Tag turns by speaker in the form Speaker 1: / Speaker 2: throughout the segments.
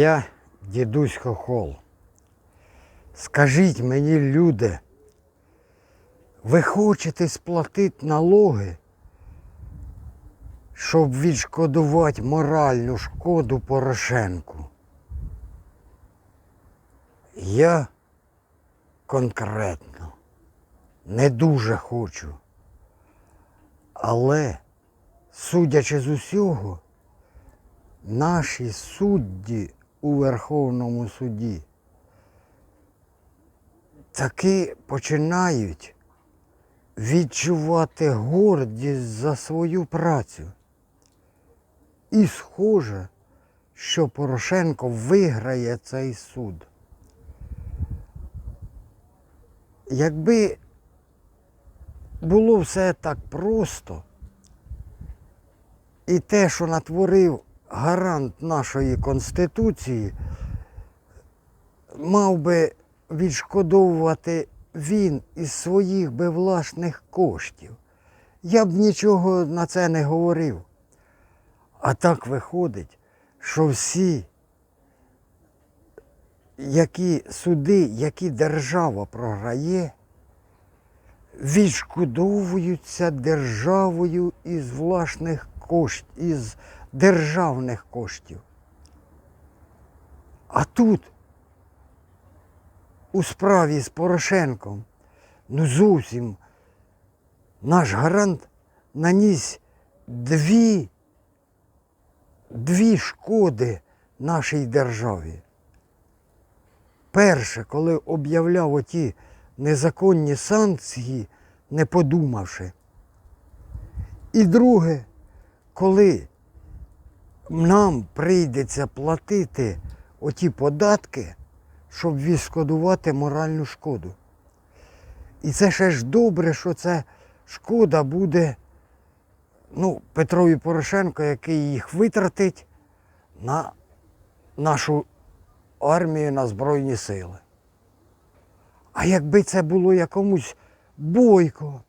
Speaker 1: Я дідусь Хохол. Скажіть мені, люди, ви хочете сплатити налоги, щоб відшкодувати моральну шкоду Порошенку? Я конкретно не дуже хочу. Але, судячи з усього, наші судді у Верховному суді таки починають відчувати гордість за свою працю. І схоже, що Порошенко виграє цей суд. Якби було все так просто, і те, що натворив гарант нашої Конституції, мав би відшкодовувати він із своїх би власних коштів. Я б нічого на це не говорив. А так виходить, що всі, які суди, які держава програє, відшкодовуються державою із власних коштів, державних коштів. А тут, у справі з Порошенком, ну зовсім наш гарант наніс дві, дві шкоди нашій державі. Перше, коли об'являв оті незаконні санкції, не подумавши. І друге, коли нам прийдеться платити оті податки, щоб відшкодувати моральну шкоду. І це ще ж добре, що це шкода буде ну, Петрові Порошенко, який їх витратить на нашу армію, на Збройні сили. А якби це було якомусь бойко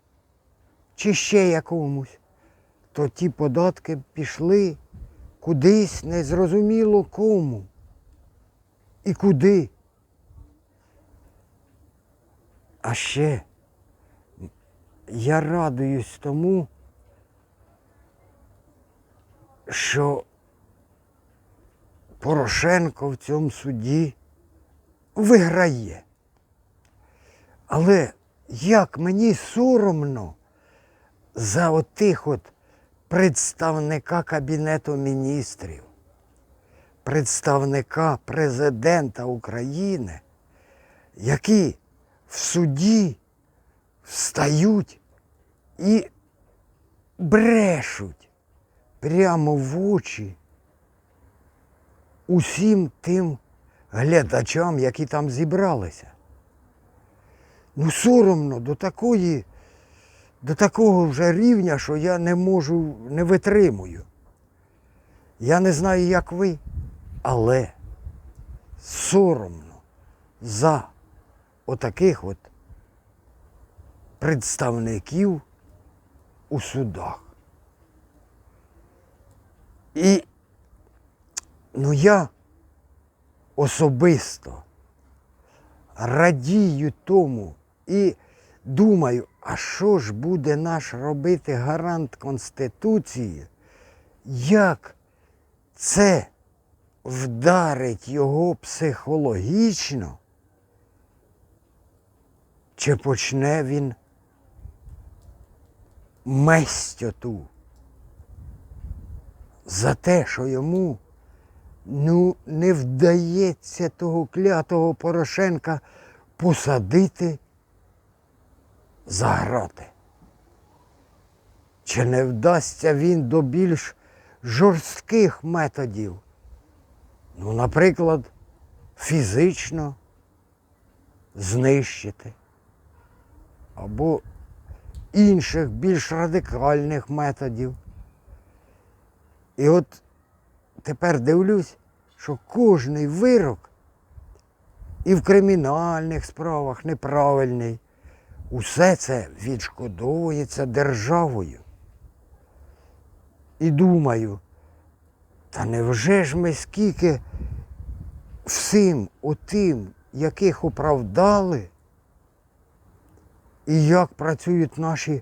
Speaker 1: чи ще якомусь, то ті податки пішли кудись незрозуміло кому. І куди. А ще я радуюсь тому, що Порошенко в цьому суді виграє. Але як мені соромно за отих от представника Кабінету міністрів, представника президента України, які в суді встають і брешуть прямо в очі усім тим глядачам, які там зібралися. Ну, соромно до такої, до такого вже рівня, що я не можу, не витримую. Я не знаю, як ви, але соромно за отаких от представників у судах. І ну я особисто радію тому і думаю, а що ж буде наш робити гарант Конституції, як це вдарить його психологічно, чи почне він месть оту? За те, що йому ну, не вдається того клятого Порошенка посадити за грати. Чи не вдасться він до більш жорстких методів? Ну, наприклад, фізично знищити або інших більш радикальних методів. І от тепер дивлюсь, що кожний вирок і в кримінальних справах неправильний, усе це відшкодовується державою. І думаю, та невже ж ми скільки всім отим, яких оправдали, і як працюють наші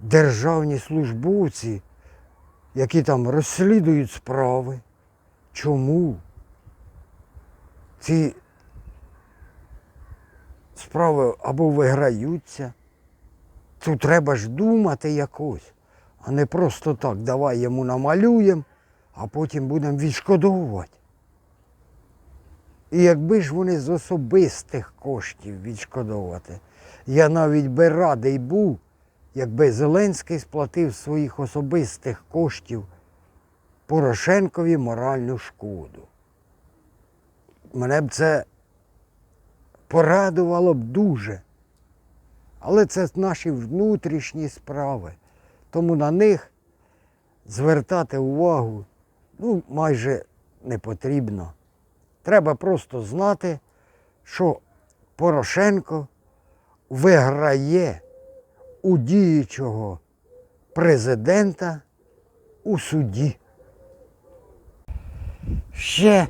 Speaker 1: державні службовці, які там розслідують справи. Чому ці справи або виграються, то треба ж думати якось, а не просто так, давай йому намалюємо, а потім будемо відшкодовувати. І якби ж вони з особистих коштів відшкодовувати, я навіть би радий був, якби Зеленський сплатив своїх особистих коштів Порошенкові моральну шкоду. Мене б це порадувало б дуже. Але це наші внутрішні справи. Тому на них звертати увагу ну, майже не потрібно. Треба просто знати, що Порошенко виграє у діючого президента у суді. Ще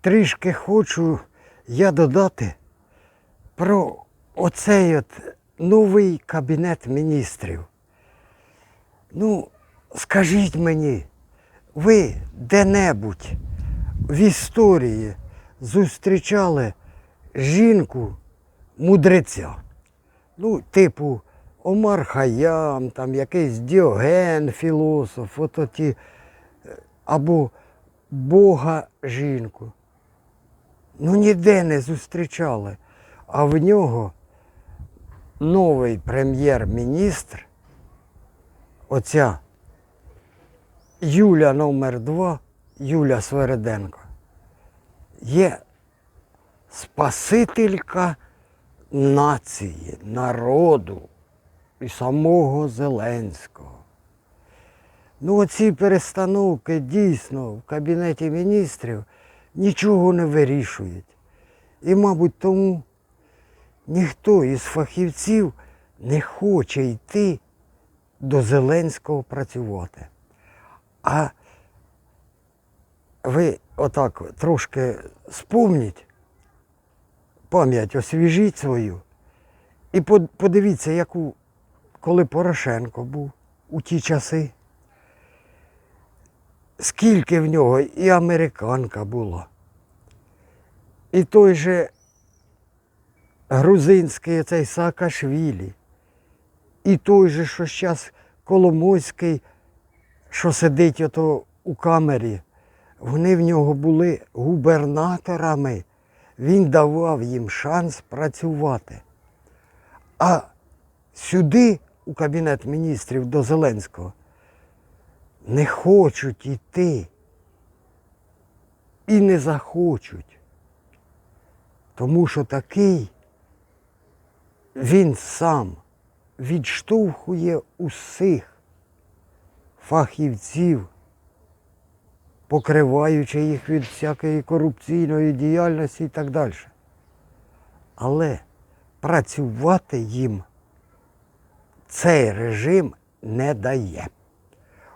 Speaker 1: трішки хочу я додати про оцей от новий кабінет міністрів. Ну, скажіть мені, ви де-небудь в історії зустрічали жінку мудреця? Ну, типу Омар Хаям, там якийсь Діоген, філософ, ото ті, е, або Бога жінку. Ну ніде не зустрічали. А в нього новий прем'єр-міністр, оця Юля номер 2 Юля Свереденко, є спасителька нації, народу і самого Зеленського. Ну, оці перестановки дійсно в Кабінеті міністрів нічого не вирішують. І, мабуть, тому ніхто із фахівців не хоче йти до Зеленського працювати. А ви отак трошки спомніть, пам'ять освіжіть свою і под- подивіться, яку, коли Порошенко був у ті часи, скільки в нього і американка була, і той же грузинський цей Саакашвілі, і той же, що зараз Коломойський, що сидить ото у камері, вони в нього були губернаторами. Він давав їм шанс працювати. А сюди, у Кабінет міністрів до Зеленського, не хочуть йти і не захочуть. Тому що такий він сам відштовхує усіх фахівців, покриваючи їх від всякої корупційної діяльності і так далі. Але працювати їм цей режим не дає.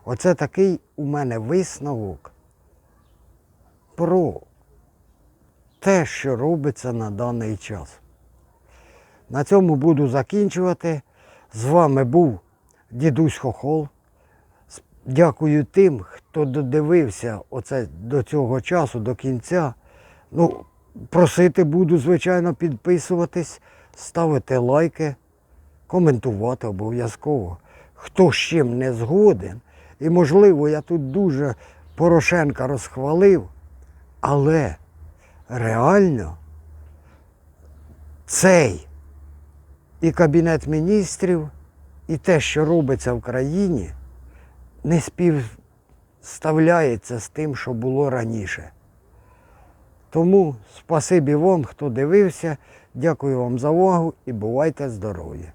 Speaker 1: Оце такий у мене висновок про те, що робиться на даний час. На цьому буду закінчувати. З вами був дідусь Хохол. Дякую тим, хто додивився оце до цього часу, до кінця. Ну, просити буду, звичайно, підписуватись, ставити лайки, коментувати обов'язково. Хто з чим не згоден. І, можливо, я тут дуже Порошенка розхвалив, але реально цей і Кабінет міністрів, і те, що робиться в країні, не співставляється з тим, що було раніше. Тому спасибі вам, хто дивився. Дякую вам за увагу і бувайте здорові!